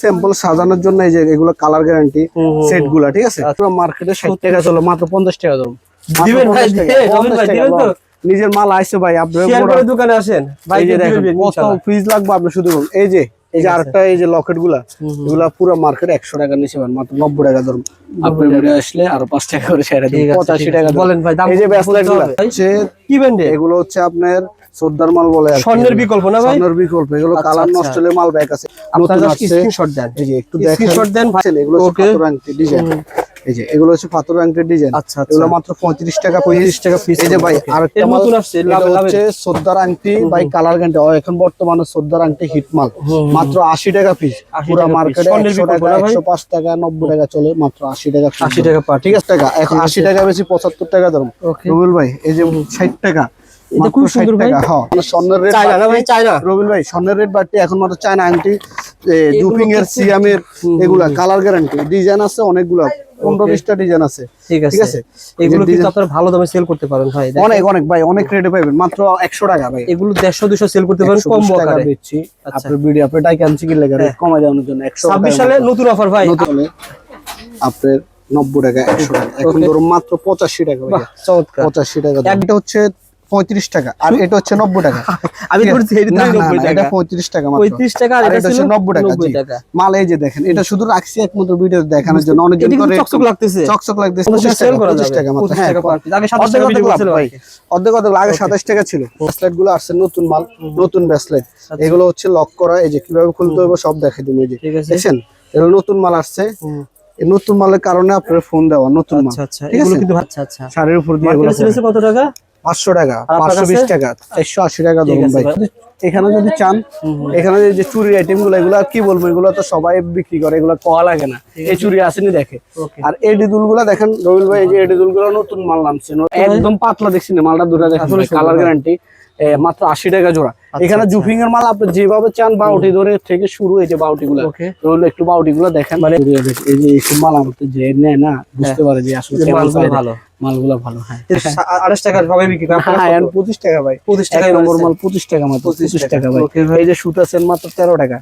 Sample সাজানোর জন্য এই যে এগুলো কালার গ্যারান্টি সেটগুলা ঠিক আছে? পুরো মার্কেটে ষাট টাকা চলো মাত্র পঞ্চাশ টাকা দাম? নিজের মাল আইসে ভাই আপনার দোকানে আসেন। ভাই এই যে দেখেন কত। ফিজ লাগবে আপনি শুধু বলুন। এই যে এই যে আরেকটা এই যে লকেটগুলা এগুলা পুরো মার্কেট একশো টাকা নিচে পান মাত্র নব্বই টাকা ধরুন। আপনি ভিডিও আসলে আরও পাঁচ টাকা করে দিন পঁচাশি টাকা বলেন ভাই, দাম এই যে গুলা কি ব্যান্ডে এগুলো হচ্ছে আপনার সর্দার মাল বলে স্বর্ণের বিকল্প না ভাই? স্বর্ণের বিকল্প এগুলো আচ্ছা, কালার আচ্ছা। নষ্ট হলে মাল ব্যাক আছে। আপনারা স্ক্রিনশট দেন। যে একটু দেখেন। স্ক্রিনশট দেন ভাই। এগুলো ডিজাইন এই যে এগুলো হচ্ছে আংটির ডিজাইন আচ্ছা আচ্ছা। এগুলো মাত্র পঁয়ত্রিশ টাকা পঁয়ত্রিশ টাকা পিস এই যে ভাই আরেকটা মাল। নতুন আসছে হচ্ছে সর্দার আংটি বাই কালার গ্যারান্টি এখন বর্তমানে সর্দার আংটি হিট মাল। মাত্র আশি টাকা পিস 80 পুরো মার্কেটে স্বর্ণের একশো বিকল্প টাকা না ভাই? একশো পাঁচ টাকা নব্বই টাকা চলে মাত্র আশি টাকা piece 80 টাকা per ঠিক আছে টাকা? এখন আশি টাকা বেশি পঁচাত্তর টাকা ধরুন. রবিল ভাই এই যে ষাট টাকা এটা খুব সুন্দর ভাই। হ্যাঁ। মানে স্বর্ণের রেট চায়না না ভাই চায়না। রবিল ভাই স্বর্ণের রেট বাড়তি এখন মাত্র চায়না আংটি জুপিং এর সিয়ামের এগুলা কালার গ্যারান্টি। ডিজাইন আছে অনেকগুলা পনেরো. বিশটা ডিজাইন আছে। ঠিক আছে। এগুলো কিন্তু আপনারা ভালো দামে সেল করতে পারেন ভাই অনেক অনেক ভাই অনেক রেটে পাইবেন মাত্র একশো টাকা ভাই। এগুলো দেড়শো দুশো সেল করতে পারেন 120 কম টাকা আচ্ছা। আপনার ভিডিও আপনার ডাই কানছি কি লেগে হ্যাঁ। কমা যাওয়ার জন্য একশো ছাব্বিশ সালে নতুন অফার ভাই। আপনার নব্বই টাকা একশো টাকা। এখন ধরুন মাত্র পঁচাশি টাকা পঁচাশি টাকা। এটা হচ্ছে পঁয়ত্রিশ টাকা। আর এটা হচ্ছে নব্বই টাকা। আমি এটা পঁয়ত্রিশ টাকা পঁয়ত্রিশ টাকা আর এটা হচ্ছে নব্বই টাকা মাল এই যে দেখেন এটা শুধু রাখছি একমাত্র ভিডিও দেখানোর জন্য। করে চকচক লাগতেছে। চকচক লাগতেছে। পঁচিশ টাকা হ্যাঁ অর্ধেক টাকা অর্ধেক আগে সাতাশ টাকা ছিল। গুলো আসছে নতুন মাল নতুন ব্রেসলেট এগুলো হচ্ছে লক করা এই যে কীভাবে খুলতে হবে সব দেখাই দিন এই যে। দেখছেন? এগুলো নতুন মাল আসছে। নতুন মালের কারণে আপনার ফোন দেওয়া নতুন মাল। আচ্ছা আচ্ছা। ঠিক এগুলো আছে? কিন্তু আচ্ছা আচ্ছা। শাড়ির উপর দিয়ে এগুলো কত টাকা? পাঁচশো টাকা পাঁচশো বিশ টাকা চারশো আশি টাকা ধরুন ভাই। এখানে যদি চান এখানে যে চুরির আইটেমগুলো এগুলো আর কি বলব? এগুলো তো সবাই বিক্রি করে এগুলো কোয়া লাগে না। এই চুরি আসেনি দেখে। আর এই ডিদুলগুলা দেখেন রবিল ভাই এই যে এডিদুলগুলো নতুন মাল নামছে একদম পাতলা দেখছি না মালটা দুটা দেখেন কালার গ্যারান্টি মাত্র আশি টাকা জোড়া। এখানে আচ্ছা। জুফিং এর মাল আপনি যেভাবে চান বাউটি ধরে থেকে শুরু এই যে বাউটি গুলো একটু বাউটি গুলো দেখেন। মানে এই যে এইসব মাল আমাকে যে নেয় না বুঝতে পারে যে আসলে। ভালো। মালগুলো ভালো হ্যাঁ। আড়াইশ টাকা সবাই বিক্রি হ্যাঁ পঁচিশ টাকা ভাই। পঁচিশ এক নম্বর মাল পঁচিশ টাকা মাত্র পঁচিশ টাকা। ভাই। এই যে সুতা সেন মাত্র তেরো টাকা।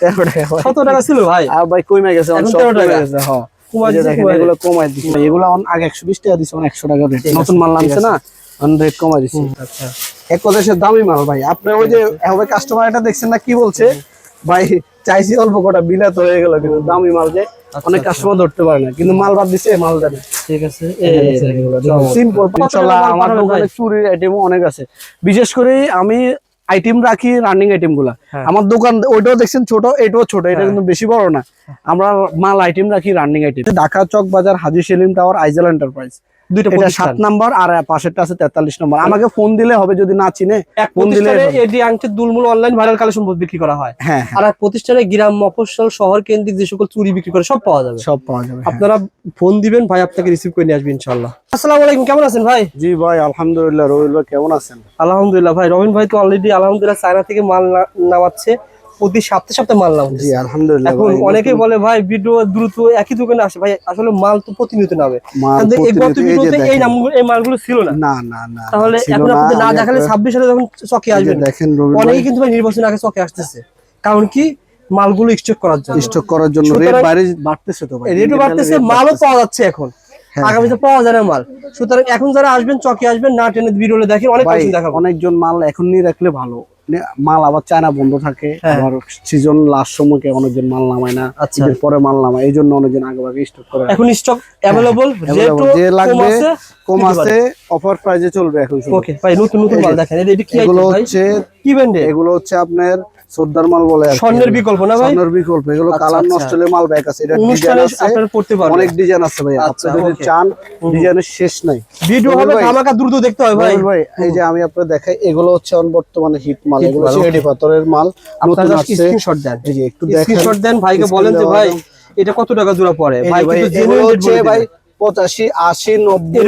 তেরো টাকা ভাই। কত টাকা ছিল ভাই। আর ভাই কমে গেছে এখন এখন সব 13 কমে টাকা। গেছে হ্যাঁ। কমায় কমায় এগুলো দিচ্ছে এগুলো আগে একশো বিশ টাকা দিচ্ছে একশো টাকা নতুন মাল নামছে না? এখন রেট কমাই দিচ্ছে আচ্ছা। এক কথা দামি মাল ভাই। আপনি ওই যে হবে কাস্টমার এটা দেখছেন না কি বলছে? ভাই চাইছি অল্প কটা বিলাত হয়ে গেল কিন্তু দামি মাল যে অনেক আচ্ছা। কাস্টমার ধরতে পারে না কিন্তু মাল বাদ দিছে মাল জানে ঠিক আছে। সিম্পল ইনশাআল্লাহ আমার দোকানে চুরির আইটেম অনেক আছে। বিশেষ করে আমি আইটেম রাখি রানিং আইটেমগুলা। হ্যাঁ। আমার দোকান ওইটাও দেখছেন ছোট এটাও ছোট এটা কিন্তু বেশি বড় না। আমরা মাল আইটেম রাখি running item Dhaka Chawk Bazar Haji Selim tower আইজেল এন্টারপ্রাইজ এটা সাত নাম্বার আর পাশেরটা আছে তেতাল্লিশ নম্বর। আমাকে ফোন দিলে হবে যদি না চিনে ফোন দিলে প্রতিষ্ঠানে আংটি দুলমুল অনলাইন ভাইরাল কালেকশন বিক্রি করা হয়। হ্যাঁ আর এক প্রতিষ্ঠানে গ্রাম মফস্বল শহর কেন্দ্রিক যে সকল চুরি বিক্রি করে সব পাওয়া যাবে। সব পাওয়া যাবে হ্যাঁ। আপনারা ফোন দিবেন ভাই আপনাকে রিসিভ করে নিয়ে আসবে ইনশাল্লাহ আসসালামু আলাইকুম কেমন আছেন ভাই? জি ভাই আলহামদুলিল্লাহ ভাই কেমন আছেন? আলহামদুলিল্লাহ ভাই রবিন ভাই তো অলরেডি আলহামদুলিল্লাহ চায়না থেকে মাল নামাচ্ছে। প্রতি সপ্তাহে সপ্তাহে মাল জি নামাচ্ছে আলহামদুলিল্লাহ এখন অনেকেই বলে ভাই ভিডিও দ্রুত একই দোকানে আসে। ভাই আসলে মাল তো প্রতিনিয়ত নামে। এই গত ভিডিওতে এই নামগুলো এই মালগুলো ছিল না। না না না তাহলে এখন আপনাদের না দেখালে একটা- ছাব্বিশ সালে যখন চকে আসবেন দেখেন অনেকেই কিন্তু ভাই নির্বাচন আগে চকে আসতেছে। কারণ কি? মালগুলো স্টক করার জন্য। স্টক করার জন্য। রেট বাইরে বাড়তেছে তো ভাই। রেটও বাড়তেছে মালও পাওয়া যাচ্ছে এখন। হ্যাঁ, আগামীতে পাওয়া যায় না মাল। সুতরাং এখন যারা আসবেন চকে আসবেন না টেনে ভিডিও দেখেন অনেক ভাই কিছু দেখাবো। অনেকজন মাল এখন নিয়ে রাখলে ভালো। মাল আবার চায়না বন্ধ থাকে। হ্যাঁ। আবার সিজন লাস্ট সময়কে অনেকজন মাল নামায় না আচ্ছা। ঈদের পরে মাল নামায় এই জন্য অনেকজন আগে আগে স্টক করে এখন স্টক অ্যাভেলেবল যে লাগবে কম আছে অফার প্রাইজে চলবে এখন ওকে ভাই নতুন নতুন মাল দেখেন এটা কি আইটেম ভাই? হচ্ছে কি ব্র্যান্ডে এগুলো হচ্ছে আপনার সর্দার মাল বলে স্বর্ণের বিকল্প না ভাই? স্বর্ণের বিকল্প এগুলো আচ্ছা, কালার আচ্ছা। নষ্ট হলে মাল ব্যাক আছে এটা ডিজাইন আছে। আপনারা পড়তে পারবেন। অনেক ডিজাইন আছে ভাই আচ্ছা, আপনি যদি চান ডিজাইনের শেষ নাই। ভিডিও হবে ধামাকা দ্রুত দেখতে হয় ভাই। ভাই এই যে আমি দেখাই এগুলো হচ্ছে এখন বর্তমানে হিট মাল এগুলো পাথরের মাল নতুন আসছে। স্ক্রিনশট দেন। এই যে একটু দেখেন স্ক্রিনশট দেন ভাইকে বলেন যে ভাই এটা কত টাকা জোড়া পড়ে? ভাই ভাই কিন্তু হচ্ছে ভাই। পঁচাশি আশি নব্বই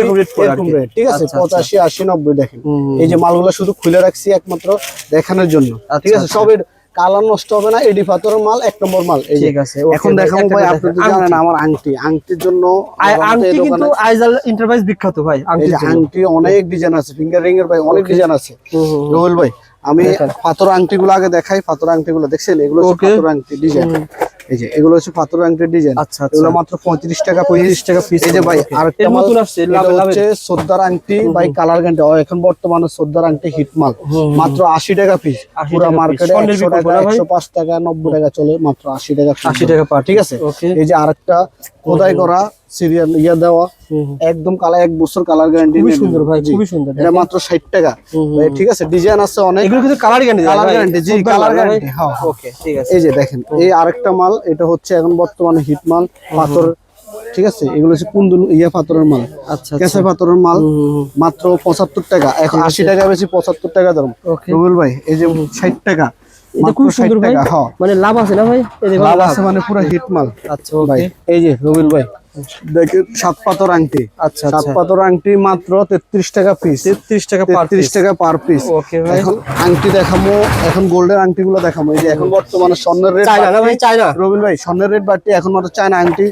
ঠিক আছে? আচ্ছা, আচ্ছা। পঁচাশি আশি নব্বই দেখেন। এই যে মালগুলো শুধু খুলে রাখছি একমাত্র দেখানোর জন্য। ঠিক আছে? আচ্ছা। সবের কালার নষ্ট হবে না এডি পাথরের মাল এক নম্বর মাল। ঠিক আছে, এখন দেখাবো ভাই আপনি তো জানেন আমার আংটি। আংটির জন্য আংটি কিন্তু আইজাল এন্টারপ্রাইজ বিখ্যাত ভাই। আংটি অনেক ডিজাইন আছে ফিঙ্গার রিং এর ভাই অনেক ডিজাইন আছে। রোহেল ভাই আমি পাথর আংটি গুলো আগে দেখাই পাথর আংটি গুলো দেখছেন? এগুলো পাথর আংটি ডিজাইন এই যে এগুলো হচ্ছে পাথর আংটির ডিজাইন আচ্ছা এগুলো মাত্র পঁয়ত্রিশ টাকা পঁয়ত্রিশ টাকা piece এই যে ভাই আরেকটা মাল আসছে, এটা লাভে- লাভে। হচ্ছে সর্দার আংটি বাই কালার গান্টি এখন বর্তমানে সর্দার আংটি হিট মাল। মাত্র আশি টাকা পিস পুরো মার্কেটে স্বর্ণের একশো বিকল্প টাকা না ভাই? একশো পাঁচ টাকা নব্বই টাকা চলে মাত্র আশি টাকা piece। আশি টাকা পার ঠিক আছে? এই যে আরেকটা খোদাই করা সিরিয়াল ইয়া দেওয়া একদম কালার এক বছর কালার গ্যারান্টি খুবই সুন্দর ভাই খুবই সুন্দর এটা মাত্র ষাট টাকা। ঠিক আছে ডিজাইন আছে অনেক। এগুলো কিন্তু কালার গ্যারান্টি কালার গ্যারান্টি জি কালার গ্যারান্টি হ্যাঁ হ্যাঁ। ওকে ঠিক আছে। এই যে দেখেন এই আরেকটা মাল এটা হচ্ছে এখন বর্তমানে হিট মাল পাথর ঠিক আছে? এগুলো হচ্ছে কুন্দুল ইয়া পাথরের মাল আচ্ছা কেঁচা পাথরের মাল মাত্র পঁচাত্তর টাকা এখন আশি টাকা বেশি পঁচাত্তর টাকা ধরুন ওকে। রুবেল ভাই এই যে ষাট টাকা এটা খুব সুন্দর ভাই। হ্যাঁ। মানে লাভ আছে না ভাই? লাভ আছে মানে পুরো হিট মাল। আচ্ছা ভাই এই যে রবিল ভাই। দেখেন সাত পাথর আংটি। আচ্ছা সাত আচ্ছা। আংটি মাত্র তেত্রিশ টাকা পিস 33 টাকা পার তেত্রিশ টাকা পার পিস ওকে ভাই। এখন আংটি দেখামো এখন গোল্ডের আংটি গুলো দেখামো। এই যে এখন বর্তমানে স্বর্ণের রেট চাইনা না ভাই রবিন ভাই স্বর্ণের রেট বাড়তি এখন মাত্র চায়না আংটি।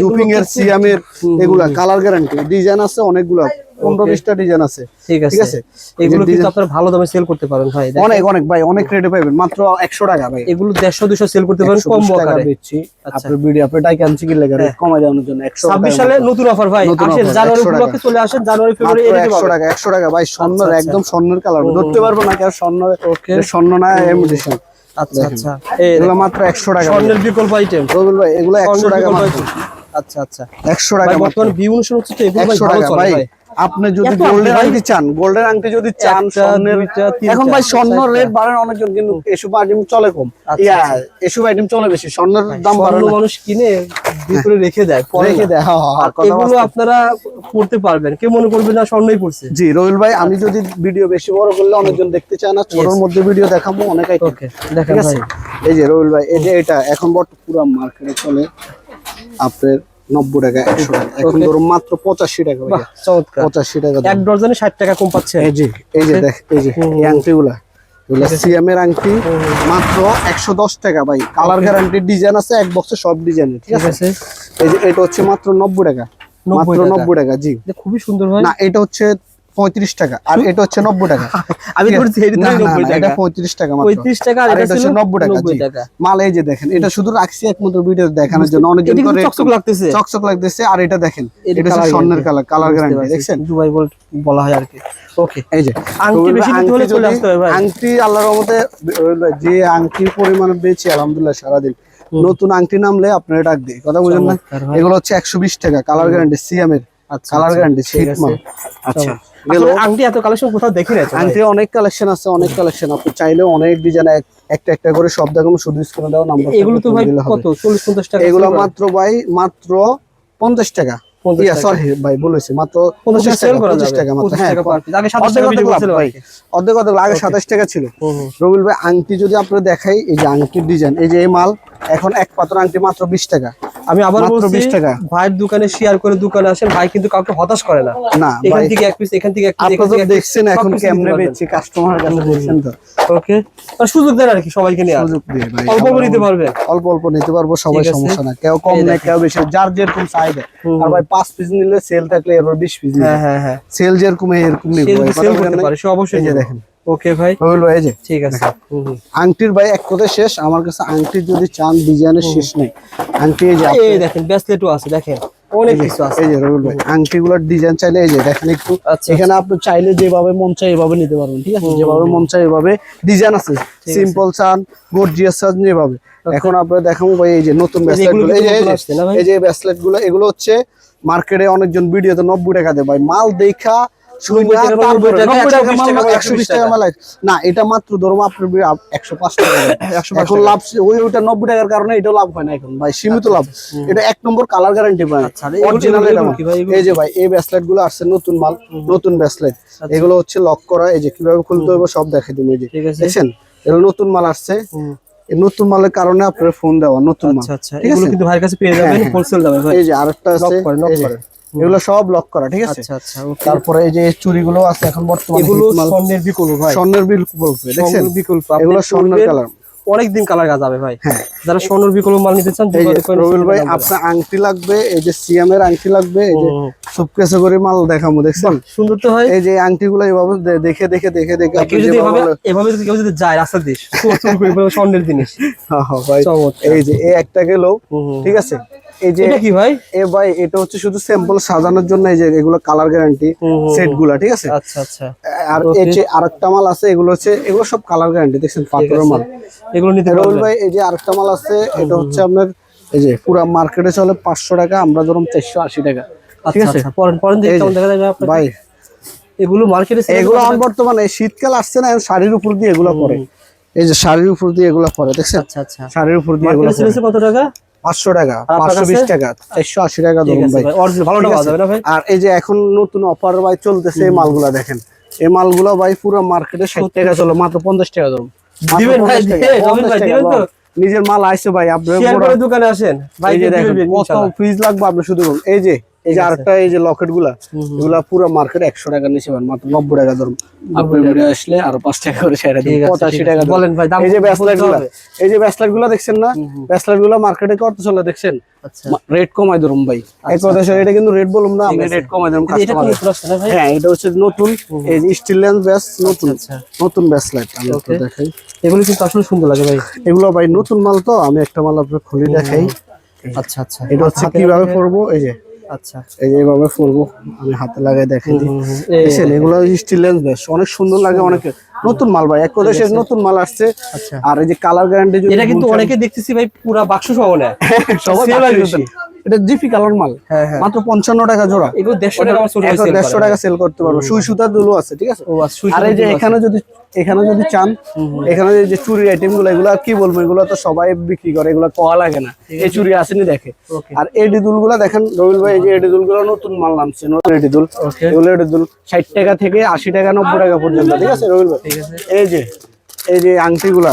ডুপিং এর কিন্তু- সিয়ামের এগুলা কালার গ্যারান্টি ডিজাইন আছে অনেকগুলা। পনেরো বিশটা ডিজাইন আছে। ঠিক আছে ঠিক আছে। এগুলো কিন্তু আপনারা ভালো দামে সেল করতে পারেন ভাই। অনেক অনেক ভাই অনেক রেটে পাইবেন। মাত্র একশো টাকা ভাই। এগুলো দেড়শো দুশো সেল করতে পারেন 120 কম টাকা আকারে আচ্ছা। আপনার ভিডিও আপনি টাকা আনছি কি লেগে কমাই দেওয়ার জন্য একশো ছাব্বিশ সালে নতুন অফার ভাই। আসেন জানুয়ারি 100 চলে আসেন জানুয়ারি ফেব্রুয়ারি একশো টাকা একশো টাকা ভাই স্বর্ণের আচ্ছা, একদম স্বর্ণের কালার ধরতে পারব না কেন স্বর্ণ স্বর্ণ না এমিটেশন আচ্ছা আচ্ছা। এগুলো মাত্র একশো টাকা স্বর্ণের বিকল্প আইটেম রবিল ভাই এগুলো একশো টাকা আচ্ছা আচ্ছা। একশো ভাই টাকা হচ্ছে তো এগুলো ভালো চলে ভাই। ভাই। আপনি যদি গোল্ডের? আংটি চান গোল্ডের আংটি যদি চান স্বর্ণের এখন ভাই স্বর্ণ রেট বাড়ান অনেকজন কিন্তু এসব আইটেম চলে কম। আচ্ছা, ইয়া আচ্ছা। এসব আইটেম চলে বেশি। স্বর্ণের দাম মানুষ কিনে ভিতরে রেখে দেয় পরে রেখে দেয় হ্যাঁ, হ্যাঁ, আর এগুলো আপনারা পড়তে পারবেন। কেউ মনে করবে না স্বর্ণই পড়ছে। জি রবিল ভাই আমি যদি ভিডিও বেশি বড় করলে অনেকজন দেখতে চায় না ছোটর মধ্যে ভিডিও দেখাবো অনেক আইটেম ওকে দেখেন ভাই। এই যে রবিল ভাই এই যে এটা এখন বর্তমান পুরো মার্কেটে চলে। আপনার নব্বই টাকা একশো টাকা। এখন ধরুন মাত্র পঁচাশি টাকা চমৎকার। পঁচাশি টাকা এক ডজনে ষাট টাকা কম পাচ্ছে। এই যে এই যে দেখ এই যে এই আংটি গুলা এগুলা সিএম এর আংটি মাত্র একশো দশ টাকা ভাই। কালার গ্যারান্টি ডিজাইন আছে এক বক্সে সব ডিজাইন ঠিক আছে? এই যে এটা হচ্ছে মাত্র নব্বই টাকা। মাত্র নব্বই টাকা জি। খুবই সুন্দর না এটা হচ্ছে পঁয়ত্রিশ টাকা আর এটা হচ্ছে নব্বই টাকা। আমি এটা এটা পঁয়ত্রিশ টাকা পঁয়ত্রিশ টাকা আর এটা এটা হচ্ছে নব্বই টাকা নব্বই মাল এই যে দেখেন এটা শুধু রাখছি একমাত্র ভিডিও দেখানোর জন্য। অনেকজন এটা rate চকচক লাগতেছে। চকচক লাগতেছে আর এটা দেখেন এটা এটা হচ্ছে স্বর্ণের কালার কালার গ্যারান্টি দেখছেন? দুবাই বল বলা হয় আর কি। ওকে এই যে আংটি বেশি নিতে হলে চলে আসতে হবে ভাই। আংটি আল্লাহর রহমতে যে আংটির পরিমাণ বেশি আলহামদুলিল্লাহ সারাদিন। নতুন আংটি নামলে আপনারা ডাক দিই কথা বুঝেন না? এগুলো হচ্ছে একশো বিশ টাকা কালার গ্যারান্টি সিএম এর। কালার আচ্ছা, গ্যারান্টি ঠিক আছে। আচ্ছা। আংটি এত কালেকশন কোথাও দেখি না আংটি অনেক কালেকশন আছে অনেক কালেকশন আপনি অনেক ডিজাইন একটা একটা করে সব দেখাবো শুধু স্ক্রিনে দাও নাম্বার এগুলো তো ভাই কত? চল্লিশ পঞ্চাশ টাকা এগুলো মাত্র ভাই মাত্র পঞ্চাশ টাকা। ইয়া সরি ভাই বলেছি মাত্র পঞ্চাশ টাকা মাত্র। হ্যাঁ। আগে সাতাশ অর্ধেক টাকা অর্ধেক ভাই। অর্ধেক অর্ধেক আগে সাতাশ টাকা ছিল। রবিল ভাই আংটি যদি আপনার দেখাই এই যে আংটির ডিজাইন এই যে এই মাল এখন এক পাত্র আংটি মাত্র বিশ টাকা। আমি আবার বলছি টাকা। ভাইয়ের দোকানে শেয়ার করে দোকানে আসেন ভাই কিন্তু কাউকে হতাশ করে না। না এখান থেকে এক পিস এখান থেকে এক পিস আপনারা দেখছেন এখন কেমনে বেচছি কাস্টমারের কাছে দেখছেন তো। ওকে সুযোগ দেন আর কি সবাইকে নিয়ে সুযোগ দিয়ে ভাই অল্প অল্প নিতে পারবে অল্প অল্প নিতে পারব সবাই সমস্যা না কেউ কম নেই কেউ বেশি। যার যেরকম চাহিদা হুম, আর ভাই পাঁচ পিস নিলে সেল থাকলে এরপর বিশ পিস হ্যাঁ হ্যাঁ হ্যাঁ। সেল যেরকম এরকম কথা সেল করতে পারে সে অবশ্যই। দেখেন। ওকে ভাই? রবিল ভাই যে। ঠিক আছে। আংটির ভাই এক কথায় শেষ আমার কাছে আংটির যদি চান ডিজাইনের শেষ নেই। আংটি এই যে এই দেখেন ব্যাসলেটও আছে দেখেন। অনেক কিছু আছে। এই যে রবিল ভাই আংটি গুলোর ডিজাইন চাইলে এই যে দেখেন একটু। আচ্ছা, এখানে আপনি চাইলে যেভাবে মন চাই এভাবে নিতে পারবেন ঠিক আছে? যেভাবে মন চাই এভাবে ডিজাইন আছে। সিম্পল চান গর্জিয়াস চান যেভাবে। এখন আপনারা দেখাবো ভাই এই যে নতুন ব্যাসলেটগুলো। এই যে- এই গুলো এগুলো হচ্ছে মার্কেটে অনেকজন ভিডিওতে নব্বই টাকা দেয় ভাই। মাল দেখা না, 90 টাকা, তারপরে 90 টাকা, 90 টাকা 120 মাল টাকা, 120 টাকা মাল না এটা মাত্র ধরো আপনার একশো পাঁচ টাকা দেয়। 105 এখন লাভ ওই ওইটা নব্বই টাকার কারণে এটা লাভ হয় না এখন ভাই সীমিত লাভ। এটা এক নম্বর কালার গ্যারান্টি আচ্ছা, অরিজিনাল? এগুলো এই যে ভাই এই ব্যাসলেটগুলো আসছে নতুন মাল নতুন ব্যাসলেট আচ্ছা। এগুলো হচ্ছে লক করা এই যে কীভাবে খুলতে হবে সব দেখাই দিন এই যে। দেখছেন? এগুলো নতুন মাল আসছে। নতুন মালের কারণে আপনার ফোন দেওয়া নতুন মাল। আচ্ছা আচ্ছা এগুলো কিন্তু ভাইয়ের কাছে পেয়ে যাবেন হ্যাঁ, হ্যাঁ। হোলসেল দামে ভাই। এই যে আরেকটা আছে করে, lock এই যে, করে। এগুলো সব লক করা ঠিক আছে? আচ্ছা আচ্ছা তারপরে এই যে চুড়িগুলো আছে এখন বর্তমানে এগুলো স্বর্ণের বিকল্প ভাই। স্বর্ণের বলবে দেখছেন? বিকল্প। এগুলো স্বর্ণের কালার অনেক দিন কালার গাছ যাবে ভাই। হ্যাঁ। যারা স্বর্ণর বিকল্প মাল নিতে চান রবিল ভাই আপনার আংটি লাগবে এই যে সিএম এর আংটি লাগবে এই যে। সুপকেসে করে মাল দেখাবো দেখছেন? সুন্দর তো ভাই। এই যে আংটিগুলো এইভাবে দে- দেখে দেখে দেখে দেখে যদি এভাবে এভাবে যদি কেউ যদি যায় রাস্তা দিয়ে চুর চুর স্বর্ণের জিনিস। হ্যাঁ, হ্যাঁ, এই যে এই একটা গেল। ঠিক আছে? এই যে এটা কি ভাই? এ ভাই এটা হচ্ছে শুধু স্যাম্পল সাজানোর জন্য এই যে এগুলো কালার গ্যারান্টি হুম, হুম, সেটগুলা ঠিক আছে? আচ্ছা আচ্ছা। আর এই যে আরেকটা মাল আছে এগুলো হচ্ছে এগুলো সব কালার গ্যারান্টি দেখছেন পাথরের মাল। এগুলো নিতে পারবেন। ভাই এই যে আরেকটা মাল আছে এটা হচ্ছে আপনার এই যে পুরা মার্কেটে চলে পাঁচশো টাকা আমরা ধরুন চারশো আশি টাকা ঠিক আচ্ছা আছে? আচ্ছা। পরেন পরেন দেখা যাবে ভাই এগুলো মার্কেটে এগুলো বর্তমানে শীতকাল আসছে না শাড়ির উপর দিয়ে এগুলো পরে। এই যে শাড়ির উপর দিয়ে এগুলো পরে দেখছেন? আচ্ছা আচ্ছা। শাড়ির উপর দিয়ে এগুলো কত টাকা? পাঁচশো টাকা আর আপনার পাঁচশো বিশ কাছে? টাকা চারশো আশি টাকা ধরুন ভাই। অরিজিনাল ভালোটা পাওয়া যাবে না ভাই? আর এই যে এখন নতুন অফার ভাই চলতেছে এই মালগুলা দেখেন। এই মালগুলা ভাই পুরো মার্কেটে ষাট টাকা চলো মাত্র পঞ্চাশ টাকা ধরুন। দিবেন ভাই, 50 টাকা, দিবেন, ভাই, দিবেন তো? নিজের মাল আইছে ভাই করে দোকানে আসেন। ভাই কত ফ্রিজ লাগবে আপনি শুধু বলুন। এই যে এই যে আরেকটা এই যে লকেটগুলা এগুলা পুরো মার্কেট একশো টাকা নিচে পান মাত্র নব্বই টাকা ধরুন। আপনার ভিডিও আসলে আরও পাঁচ টাকা করে ছেড়ে দিন। পঁচাশি টাকা বলেন ভাই, এই যে ব্যাসলাইটগুলা এই যে ব্যাসলাইটগুলা দেখছেন না? ব্যাসলাইটগুলা মার্কেটে কত চলে দেখছেন? আচ্ছা। রেট কমাই ধরুন ভাই। এক কথা স্যার এটা কিন্তু রেট বলুন না আমি রেট কমাই ধরুন হ্যাঁ এটা হচ্ছে নতুন। এই যে স্টিল ল্যান্ড ব্যাস নতুন। আচ্ছা। নতুন ব্যাসলাইট আমি একটু দেখাই। এগুলো কিন্তু আসলে সুন্দর লাগে ভাই। এগুলো ভাই নতুন মাল তো আমি একটা মাল আপনাকে খুলে দেখাই। আচ্ছা আচ্ছা। এটা হচ্ছে কীভাবে করব? এই যে আচ্ছা। এই যে এইভাবে করব আমি হাতে লাগাই দেখছেন এগুলো স্টিল লেন্স বেশ অনেক সুন্দর লাগে অনেকে। নতুন মাল ভাই এক কথা শেষ নতুন মাল আসছে। আচ্ছা। আর এই যে কালার গ্যারান্টি এটা কিন্তু অনেকে দেখতেছি ভাই পুরা বাক্স সহ নেয়। সবাই হয়। বেশি। এটা জিপি কালার মাল। হ্যাঁ হ্যাঁ। মাত্র পঞ্চান্ন টাকা জোড়া। এগুলো দেড়শো টাকা দেড়শো টাকা সেল করতে পারব। সুই সুতার দুলো আছে ঠিক আছে? আর এই যে এখানে যদি এখানে যদি চান এখানে যে চুরির আইটেমগুলো এগুলো কি বলব এগুলো তো সবাই বিক্রি করে এগুলো পাওয়া লাগে না। এই চুরি আসেনি দেখে। আর এডি দুলগুলা দেখেন রবিল ভাই এই যে এডি দুলগুলো নতুন মাল নামছে নতুন এডি দুল। Okay. এগুলো এডি দুল ষাট টাকা থেকে আশি টাকা নব্বই টাকা পর্যন্ত ঠিক আছে রবিল ভাই? ঠিক আছে। এই যে এই যে আংটি গুলা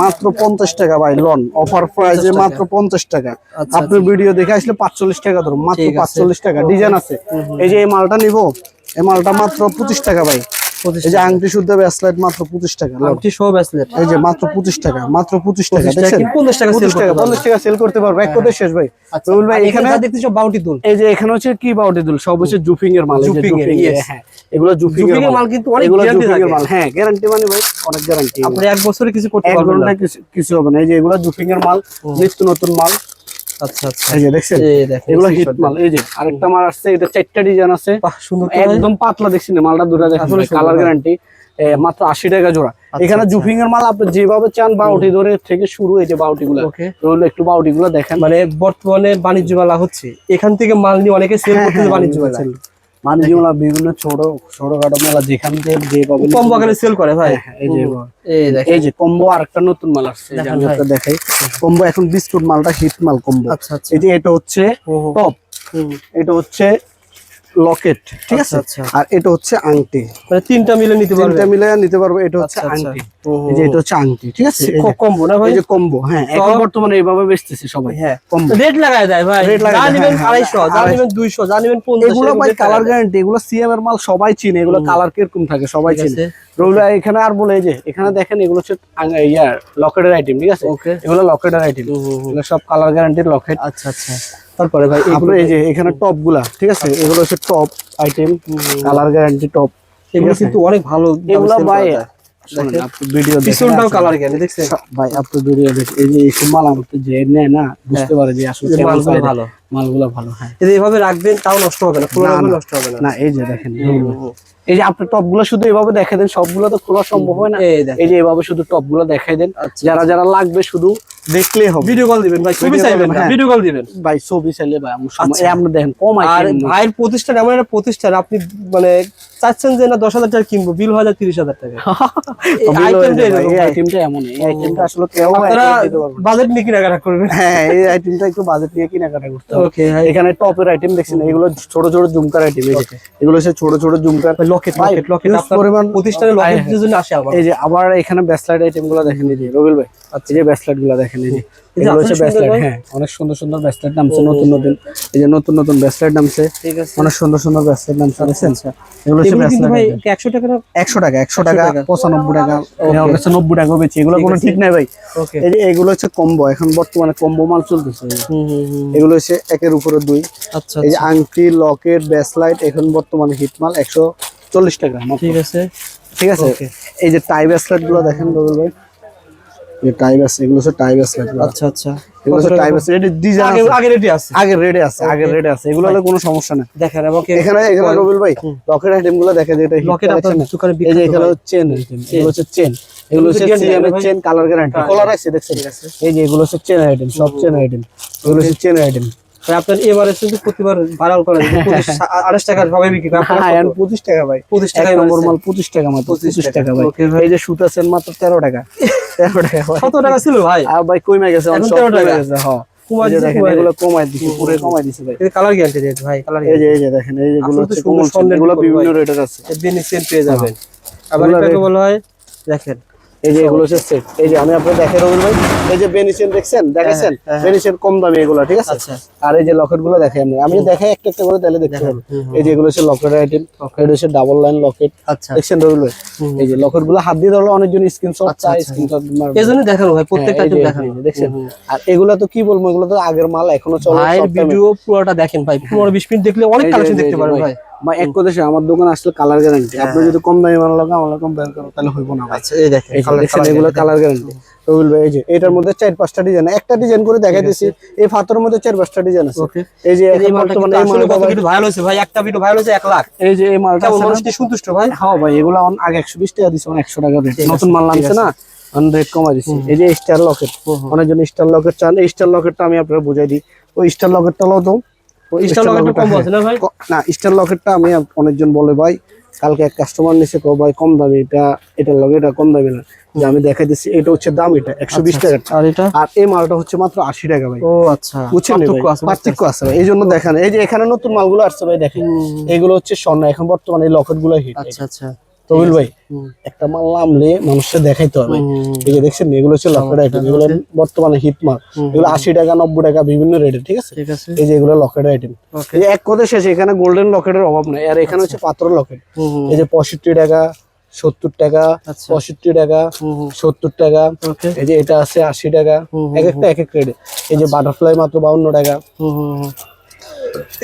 মাত্র পঞ্চাশ টাকা ভাই লন। অফার প্রাইসে মাত্র পঞ্চাশ টাকা। আচ্ছা, আপনি ভিডিও দেখে আসলে পাঁচচল্লিশ টাকা ধরুন মাত্র পাঁচচল্লিশ টাকা। ডিজাইন আছে। এই যে এই মালটা নিবো এই মালটা মাত্র পঁচিশ টাকা ভাই। এই যে আংটি শুদ্ধ ব্যাসলাইট মাত্র পঁচিশ টাকা আংটি সহ ব্যাসলেট এই যে মাত্র পঁচিশ টাকা মাত্র পঁচিশ টাকা 25 টাকা 50 টাকা টাকা করতে পঞ্চাশ টাকা সেল করতে পারব। এক কথায় শেষ ভাই। রবিউল ভাই এখানে সব বাউটি দুল। এই যে এখানে হচ্ছে কি বাউটি দুল? সব হচ্ছে জুফিং এর মাল জুফিং এর. হ্যাঁ এগুলো জুফিং এর মাল। কিন্তু অনেক এর থাকে। মাল। হ্যাঁ গ্যারান্টি মানে ভাই অনেক গ্যারান্টি আপনি এক বছরে কিছু করতে পারবেন না। কিছু কিছু হবে না। এই যে এগুলো জুফিং এর মাল নিত্য নতুন মাল। আচ্ছা আচ্ছা। এই যে দেখছেন? এগুলো হিট মাল এই যে আরেকটা মাল আসছে এটা চারটা ডিজাইন আছে। সুন্দর একদম পাতলা দেখছি মালটা দুটা দেখেন কালার গ্যারান্টি মাত্র আশি টাকা জোড়া। এখানে আচ্ছা। জুফিং এর মাল আপনি যেভাবে চান বাউটি ধরে থেকে শুরু এই যে বাউটি গুলো একটু বাউটি গুলো দেখেন। মানে বর্তমানে বাণিজ্য মেলা হচ্ছে। এখান থেকে মাল নিয়ে অনেকে সেল হ্যাঁ, বাণিজ্য মেলা বাণিজ্য মেলা বিভিন্ন ছোট ছোটখাটো মেলা যেখান থেকে যে পাবেন কম বাগানে সেল করে ভাই। হ্যাঁ, এই যে এই যে কম্বো আরেকটা নতুন মাল আসছে যে আমি আপনাকে দেখাই। কম্বো এখন বিস্কুট মালটা হিট মাল কম্বো। আচ্ছা আচ্ছা। এই যে এটা হচ্ছে। টপ এটা হচ্ছে লকেট। ঠিক আছে? আচ্ছা, আচ্ছা। আর এটা হচ্ছে আংটি। মানে তিনটা মিলে নিতে পারবে? তিনটা মিলে নিতে পারব এটা হচ্ছে আচ্ছা, আচ্ছা। আংটি। এই যে এটা হচ্ছে আংটি ঠিক আছে? কম্বো না ভাই? এই যে কম্বো হ্যাঁ এখন বর্তমানে এইভাবে বেচতেছে সবাই হ্যাঁ। কম্বো। রেট লাগায় দেয় ভাই। Rate লাগায় যা দেয়, নিবেন হ্যাঁ, আড়াইশো হ্যাঁ, যা যা নিবেন এগুলো ভাই কালার গ্যারান্টি এগুলো সিএম এর মাল সবাই চিনে এগুলো কালার কীরকম থাকে সবাই চিনে। ভাই এখানে আর বলে যে এখানে দেখেন এগুলো হচ্ছে ইয়ার লকেটের আইটেম ঠিক আছে. এগুলো লকেটের আইটেম এগুলো সব কালার গ্যারান্টির লকেট আচ্ছা আচ্ছা। তারপরে ভাই তারপরে এই যে এখানে টপগুলা ঠিক আছে? এগুলো হচ্ছে top item colour guarantee top এগুলো কিন্তু অনেক ভালো এগুলো ভাই করা যায়। শুনুন আপনি ভিডিও পিছনটাও কালার কেন দেখছেন? ভাই আপনি ভিডিও দেখে এই যে এইসব মাল আমাকে যে নেয় না বুঝতে পারে যে আসলে মালগুলো ভালো। মালগুলো ভালো হ্যাঁ। এভাবে রাখবেন তাও নষ্ট হবে না। নষ্ট হবে না। না এই যে দেখেন এই যে। আপনি টপগুলো শুধু এভাবে দেখে দেন সবগুলো তো খোলা সম্ভব হয় না। এই যে এভাবে শুধু টপগুলো দেখাই দেন। আচ্ছা, যারা যারা লাগবে শুধু দেখলেই হবে ভিডিও কল দিবেন ভাই ছবি চাইবেন হ্যাঁ। ভিডিও কল দিবেন ভাই ছবি চাইলে ভাই আমার আচ্ছা। দেখেন কম আর ভাইয়ের প্রতিষ্ঠান এমন একটা প্রতিষ্ঠান আপনি মানে চাচ্ছেন যে না দশ হাজার টাকা কিনবো বিল হয় যায় তিরিশ হাজার টাকা। বাজেট নিয়ে কেনাকাটা করবেন। হ্যাঁ এই আইটেমটা একটু বাজেট নিয়ে কেনাকাটা করতে হবে। এখানে টপের আইটেম দেখছেন এগুলো ছোট ছোট জুমকার আইটেম এগুলো হচ্ছে ছোট ছোট জুমকার। লকেট লকেট লকেট পরিমাণ প্রতিষ্ঠানে লকেটের জন্য আসে আমার এই যে আবার এখানে ব্যাসলাইট আইটেমগুলো দেখেন এই যে রবিল ভাই। আচ্ছা। যে ব্যাসলাইটগুলো দেখেন এই এই যে। এগুলো হচ্ছে হ্যাঁ অনেক সুন্দর সুন্দর ব্যাসলেট নামছে নতুন নতুন এই যে নতুন নতুন ব্যাসলেট নামছে অনেক সুন্দর সুন্দর ব্যাসলেট নামছে দেখছেন? এগুলো হচ্ছে ভাই টাকা না একশো টাকা একশো টাকা টাকা। পঁচানব্বই টাকা টাকা বেচি এগুলো কোনো ঠিক নাই ভাই। এই যে এগুলো হচ্ছে কম্বো এখন বর্তমানে কম্বো মাল চলতেছে। এগুলো হচ্ছে একের উপরে দুই। আচ্ছা এই যে আংটি লকেট ব্যাসলাইট এখন বর্তমানে হিট মাল একশো চল্লিশ টাকা ঠিক আছে। ঠিক আছে? এই যে টাই ব্যাসলাইটগুলো দেখেন ভাই। এই টাই এগুলো হচ্ছে টাইবাস ব্যাসলাইট আচ্ছা আচ্ছা। এগুলো সব টাই ব্যাসলাইট এটা ডিজাইন আগে আগে রেডি আছে। আগে রেডি আছে আগে রেডি আছে। এগুলো হলে কোনো সমস্যা নাই। দেখেন আমাকে এখানে এখানে রবিল ভাই লকেট আইটেমগুলো দেখে যেটা hit লকেট collection দোকানে এই যে এখানে চেন এগুলো হচ্ছে চেন এগুলো হচ্ছে guarantee সিএম এর ভাই? চেন কালার গ্যারান্টি কলার আছে দেখছেন এই যে এগুলো হচ্ছে চেন আইটেম সব চেন আইটেম এগুলো হচ্ছে চেন আইটেম আপনার এবারে কিন্তু প্রতিবার ভাইরাল করেন আড়াইশ টাকা সবাই বিক্রি করে আপনার হ্যাঁ পঁচিশ টাকা ভাই। 25 টাকায় এক নম্বর মাল পঁচিশ টাকা মাত্র পঁচিশ টাকা। ভাই। এই যে সুতা চেন মাত্র তেরো টাকা। তেরো টাকা কত টাকা ছিল ভাই? আর ভাই কমে গেছে এখন সব 13 কমে টাকা। গেছে হ্যাঁ এই যে দেখেন কমাই দিছি পুরো কমাই দিছি ভাই। কালার গ্যারান্টি দিয়েছে ভাই? কালার এই যে এই যে দেখেন এই যেগুলো বিভিন্ন রেটের আছে। পেয়ে যাবেন। আবার এগুলো এটাকে বলা হয় দেখেন। এই যে এগুলো হচ্ছে সেট এই যে আমি আপনাকে দেখাই রবিন ভাই। এই যে বেনিসেন দেখছেন? দেখেছেন হ্যাঁ, বেনিসেন কম দামি এগুলো ঠিক আছে? আচ্ছা। আর এই যে লকেটগুলো দেখাই আমি। আমি দেখাই একটা একটা করে তাহলে দেখতে পারবেন। এই যে এগুলো হচ্ছে লকেট আইটেম এটা হচ্ছে ডাবল লাইন লকেট আচ্ছা। দেখছেন রবিন ভাই? এই যে লকেটগুলো হাত দিয়ে ধরলে অনেকজন স্ক্রিনশট চাই। স্ক্রিনশট এই জন্য দেখানো ভাই প্রত্যেকটা হ্যাঁ, এই আইটেম দেখানো দেখছেন আর এগুলো তো কি বলব এগুলো তো আগের মাল এখনও চলে সব ভিডিও পুরোটা দেখেন ভাই পনেরো বিশ মিনিট দেখলে অনেক কালেকশন দেখতে পারেন ভাই। বা এক কথা আমার দোকানে আসলে কালার গ্যারান্টি আপনি যদি কম দামি মাল লাগান আমার কম তাহলে হইব না আচ্ছা এই দেখেন এগুলো কালার গ্যারান্টি রবিল ভাই এই যে এটার মধ্যে চার পাঁচটা ডিজাইন একটা ডিজাইন করে দেখাই দিছি এই ফাতরের মধ্যে চার পাঁচটা ডিজাইন আছে। এই যে এই মালটা বর্তমানে এই মালটা ভাই- ভিডিও ভাইরাল হয়েছে ভাই? একটা ভিডিও ভাইরাল হয়েছে এক লাখ। এই যে এই মালটা মানুষ কি সন্তুষ্ট ভাই? হ্যাঁ ভাই এগুলো অন- আগে একশো বিশ টাকা দিছে একশো টাকা রেট নতুন মাল নামছে না? অন রেট কমা দিছি। এই যে স্টার লকেট অনেকজন স্টার লকেট চান স্টার লকেটটা আমি আপনার বুঝাই দিই। ওই স্টার লকেটটা লো তো। হ্যাঁ। না স্টার লকেটটা আমি অনেকজন বলে ভাই কালকে এক কাস্টমার কো ভাই কম দামি এটা এটার লগে এটা কম দামি না। যে আমি দেখাই দিচ্ছি এটা হচ্ছে দাম এটা একশো বিশ টাকা আর এটা? আর এই মালটা হচ্ছে মাত্র আশি টাকা ভাই। ও আচ্ছা বুঝছেন পার্থক্য আছে, বুঝতে পার্থক্য আছে ভাই। এই জন্য দেখান। এই যে এখানে নতুন মালগুলো আসছে ভাই দেখেন। এগুলো হচ্ছে স্বর্ণ এখন বর্তমানে এই লকেটগুলো হিট আচ্ছা আচ্ছা। তবিল ভাই একটা মাল নামলে মানুষকে দেখাইতে হবে। এই যে দেখছেন এগুলো হচ্ছে লকেট আইটেম এগুলো বর্তমানে হিট মাল। এগুলো আশি টাকা নব্বই টাকা বিভিন্ন রেটে ঠিক আছে? এই যে এগুলো লকেট আইটেম এই যে এক কথা শেষ এখানে গোল্ডেন লকেটের অভাব নাই। আর এখানে হচ্ছে পাথর লকেট হুম হুম। এই যে পঁয়ষট্টি টাকা সত্তর টাকা আচ্ছা। পঁয়ষট্টি টাকা। সত্তর টাকা। এই যে এটা আছে আশি টাকা। এক একটা এক এক রেটে এই যে বাটারফ্লাই মাত্র বাউন্ন টাকা।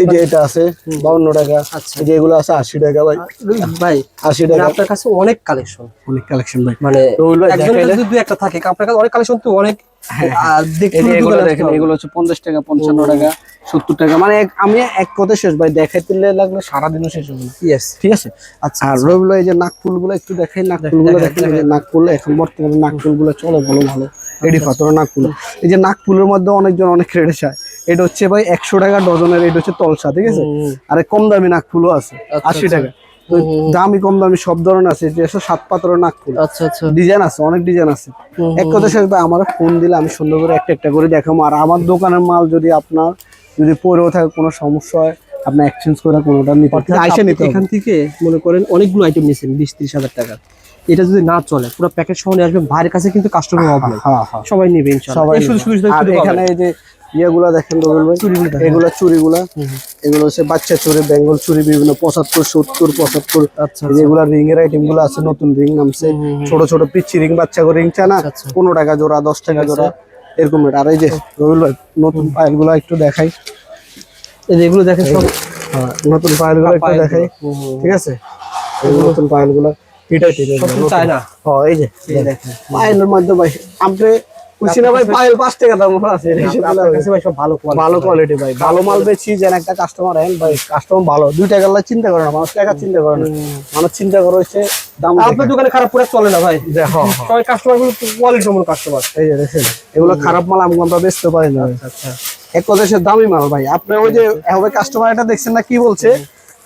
এই যে এটা আছে বাউন্ন টাকা। আচ্ছা। এই যে এগুলো আছে আশি টাকা ভাই। ভাই আশি মানে টাকা আপনার কাছে অনেক কালেকশন। অনেক কালেকশন ভাই। মানে কাছে যদি একটা থাকে আপনার কাছে অনেক কালেকশন তো? অনেক আর দেখতে এই যে এগুলো দেখেন এগুলো হচ্ছে পঞ্চাশ টাকা পঞ্চান্ন টাকা সত্তর টাকা। মানে আমি এক কথা শেষ ভাই দেখাইতে লাগলে সারাদিনও শেষ হবে না. ঠিক আছে। আচ্ছা আর রবিগুলো এই যে নাকফুলগুলো একটু দেখাই নাকফুলগুলো দেখেন এই যে নাকফুল এখন বর্তমানে নাকফুলগুলো চলে ভালো ভালো। এডি পাথরের নাকফুল এই যে নাকফুলের মধ্যে অনেকজন অনেক রেটে চায়। এটা হচ্ছে ভাই একশো টাকা ডজনের এটা হচ্ছে তলসা ঠিক আছে? আর কম দামি নাকফুলও আছে আশি টাকা। দামি কম দামি সব ধরনের আছে যে সাত পাথরের নাকফুল। আচ্ছা আচ্ছা। ডিজাইন আছে অনেক ডিজাইন আছে। এক কথা ভাই আমার ফোন দিলে আমি সুন্দর করে একটা একটা করে দেখাবো। আর আমার দোকানের মাল যদি আপনার যদি পরেও থাকে কোনো সমস্যা হয় আপনি এক্সচেঞ্জ করে কোনোটা নিতে আইসে নিতে এখান থেকে মনে করেন অনেকগুলো আইটেম নিয়েছেন বিশ ত্রিশ হাজার টাকা। এটা যদি না চলে পুরো প্যাকেট সহ নিয়ে আসবে ভাইয়ের কাছে কিন্তু কাস্টমার অভাব নেই হ্যাঁ হ্যাঁ। সবাই নেবে ইনশাআল্লাহ সবাই শুধু শুধু এখানে এই যে ইয়েগুলা দেখেন রবিল ভাই। এগুলো চুড়িগুলা এগুলো হচ্ছে বাচ্চা চুড়ি বেঙ্গল চুড়ি বিভিন্ন পঁচাত্তর সত্তর পঁচাত্তর। আচ্ছা যেগুলা রিং এর আইটেমগুলো আছে নতুন রিং নামছে। ছোট ছোট পিচ্ছি রিং বাচ্চা করে রিং চানা। আচ্ছা। পনেরো টাকা জোড়া দশ টাকা জোড়া এরকম আর এই যে রবিল ভাই নতুন পায়েলগুলা একটু দেখাই। এই যে এগুলো দেখেন সব। হ্যাঁ নতুন পায়েলগুলো একটু। দেখাই। ঠিক আছে? নতুন পায়েলগুলা এটাই ঠিক সব তো চায় হ্যাঁ এই যে পায়েলের মধ্যে ভাই আপনি ভাই পায়েল টাকা দাম আছে। ভাই সব ভালো কোয়ালিটি ভাই। ভালো মাল বেচি যেন একটা কাস্টমার আইন ভাই কাস্টমার ভালো। দুই টাকা চিন্তা করে না মানুষ টাকা চিন্তা করে না। মানুষ চিন্তা করে হচ্ছে দাম আর আপনার দোকানে খারাপ প্রোডাক্ট চলে না ভাই? দেখো। সবাই কাস্টমারগুলো কোয়ালিটি কাস্টমার এই যে দেখেন এগুলো খারাপ মাল আমি আমরা বেচতে পারি না। আচ্ছা এক কথা দামি মাল ভাই। আপনি ওই যে হবে কাস্টমার এটা দেখছেন না কি বলছে?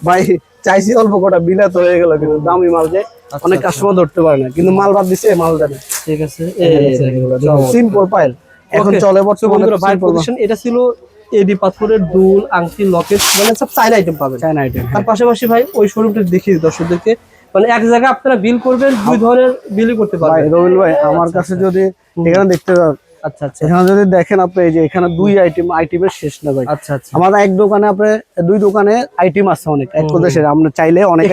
ভাই চাইছি অল্প কটা বিলাত হয়ে গেল কিন্তু দামি মাল যে অনেক কাস্টমার ধরতে পারে না কিন্তু মাল বাদ দিছে মাল জানে ঠিক আছে সিম্পল পাইল এখন চলে তো বর্তমানে ভাইয়ের পজিশন এটা ছিল এডি পাথরের দুল আংটি লকেট মানে সব চাইনা আইটেম পাবেন। চায়না আইটেম তার পাশাপাশি ভাই ওই শোরুমটা দেখিয়ে দর্শকদেরকে। মানে এক জায়গায় আপনারা বিল করবেন দুই ধরনের বিলই করতে পারবেন। রবিল ভাই আমার কাছে যদি এখানে দেখতে আচ্ছা আচ্ছা। এখানে যদি দেখেন আপনি এই যে এখানে দুই আইটেম আইটেমের শেষ না ভাই। আচ্ছা আচ্ছা। আমাদের এক দোকানে আপনি দুই দোকানে আইটেম আছে অনেক এক কথা সেটা আমরা চাইলে অনেক।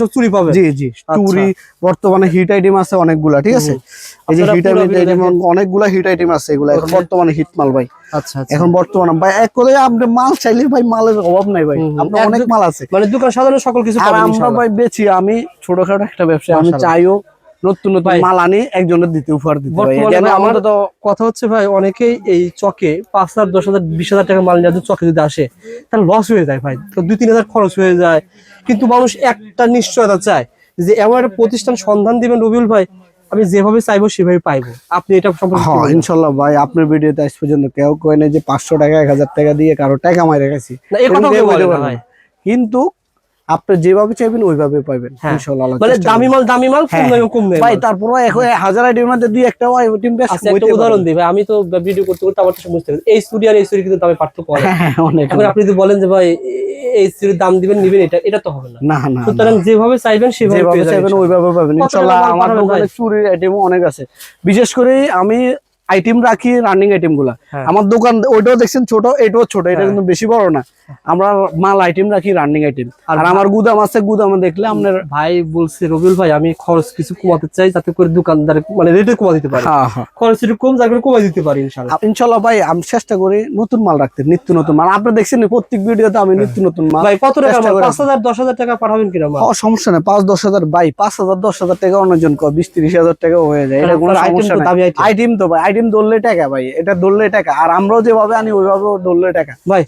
সব চুরি পাবেন। জি জি। টুরি বর্তমানে হিট আইটেম আছে অনেকগুলা ঠিক আছে? এই যে হিট আইটেম অনেকগুলা হিট আইটেম আছে এগুলা এখন বর্তমানে হিট মাল ভাই। আচ্ছা এখন বর্তমানে ভাই এক কথায় আপনি মাল চাইলে ভাই মালের অভাব নাই ভাই। আপনার অনেক মাল আছে। মানে দোকান সাজানো সকল কিছু আর আমরা ভাই বেচি আমি ছোটখাটো একটা ব্যবসা আমি। চাইও নতুন নতুন মাল আনি একজনের দিতে উপহার দিতে আমার অন্তত কথা হচ্ছে ভাই অনেকেই এই চকে পাঁচ হাজার দশ হাজার বিশ হাজার টাকা মাল নিয়ে চকে যদি আসে তাহলে লস হয়ে যায় ভাই। তো দুই তিন হাজার খরচ হয়ে যায়। কিন্তু মানুষ একটা নিশ্চয়তা চায় যে এমন একটা প্রতিষ্ঠান সন্ধান দিবেন রবিউল ভাই আমি যেভাবে চাইব সেভাবে পাইবো। আপনি এটা সম্পর্কে হ্যাঁ? ইনশাল্লাহ ভাই আপনার ভিডিওতে আজ পর্যন্ত কেউ কয় না যে পাঁচশো টাকা এক হাজার টাকা দিয়ে কারও টাকা মাইরে গেছি। না এই কথা কেউ কেউ বলে না ভাই। কিন্তু আপনি যেভাবে চাইবেন ওইভাবে পাইবেন হ্যাঁ। মানে দামি মাল দামি মাল কম হ্যাঁ, দামে কম দামে। ভাই তারপরে এখন হাজার আইডির মধ্যে দুই একটা আইটেম বেশ আচ্ছা একটা উদাহরণ দিই ভাই। আমি তো ভিডিও করতে করতে আমার বুঝতে পারি এই স্টুডিও আর এই স্টুডিও কিন্তু দামে পার্থক্য হয়। হ্যাঁ অনেক এখন আপনি যদি বলেন যে ভাই এই স্টুডিওর দাম দিবেন নিবেন এটা এটা তো হবে না। না না সুতরাং যেভাবে চাইবেন সেভাবে যেভাবে চাইবেন ওইভাবে পাবেন। আমার দোকানে চুরির আইটেম অনেক আছে। বিশেষ করে আমি আইটেম রাখি রানিং আইটেমগুলা। হ্যাঁ। আমার দোকান ওইটাও দেখছেন ছোট এটাও ছোট এটা হ্যাঁ। কিন্তু বেশি বড় না। আমরা মাল আইটেম রাখি রানিং আইটেম আর আমার গুদাম আছে গুদামে দেখলে আপনার ভাই বলছে রবিউল ভাই আমি খরচ কিছু কমাতে চাই যাতে করে দোকানদার মানে রেটে কমা দিতে পারি। হ্যাঁ হ্যাঁ। খরচ একটু কম যাতে করে কমাই দিতে পারি ইনশাআল্লাহ আপ- ইনশাল্লাহ ভাই আমি চেষ্টা করি নতুন মাল রাখতে নিত্য নতুন মাল। আপনি দেখছেন প্রত্যেক ভিডিওতে আমি নিত্য নতুন মাল ভাই কত টাকা করে। পাঁচ হাজার দশ হাজার টাকা পাঠাবেন কিনা সমস্যা নেই। পাঁচ দশ হাজার ভাই পাঁচ হাজার দশ হাজার টাকা অন্যজন কয় বিশ তিরিশ হাজার টাকা হয়ে যায়। এটা কোনো সমস্যা তো দামি আইটেম তো ভাই আইটেম ধরলে টাকা ভাই এটা ধরলে টাকা। আর আমরাও যেভাবে আনি ওইভাবে ধরলে টাকা। ভাই